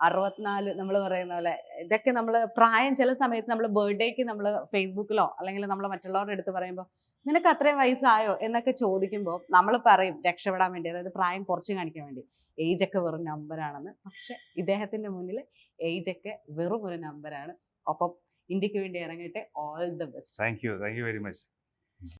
അറുപത്തിനാല് നമ്മൾ പറയുന്ന പോലെ ഇതൊക്കെ നമ്മൾ പ്രായം ചില സമയത്ത് നമ്മൾ ബർത്ത്ഡേക്ക് നമ്മൾ ഫേസ്ബുക്കിലോ അല്ലെങ്കിൽ നമ്മൾ മറ്റുള്ളവരുടെ അടുത്ത് പറയുമ്പോൾ നിനക്ക് അത്രയും വയസ്സായോ? എന്നൊക്കെ ചോദിക്കുമ്പോൾ നമ്മൾ പറയും രക്ഷപ്പെടാൻ വേണ്ടി അതായത് പ്രായം കുറച്ച് കാണിക്കാൻ വേണ്ടി. ഏജ് ഒക്കെ വെറും നമ്പറാണെന്ന് പക്ഷെ ഇദ്ദേഹത്തിന്റെ മുന്നിൽ ഏജ് ഒക്കെ വെറും ഒരു നമ്പറാണ് ഒപ്പം ഇന്ത്യയ്ക്ക് വേണ്ടി ഇറങ്ങിയിട്ട് all the best thank you thank you very much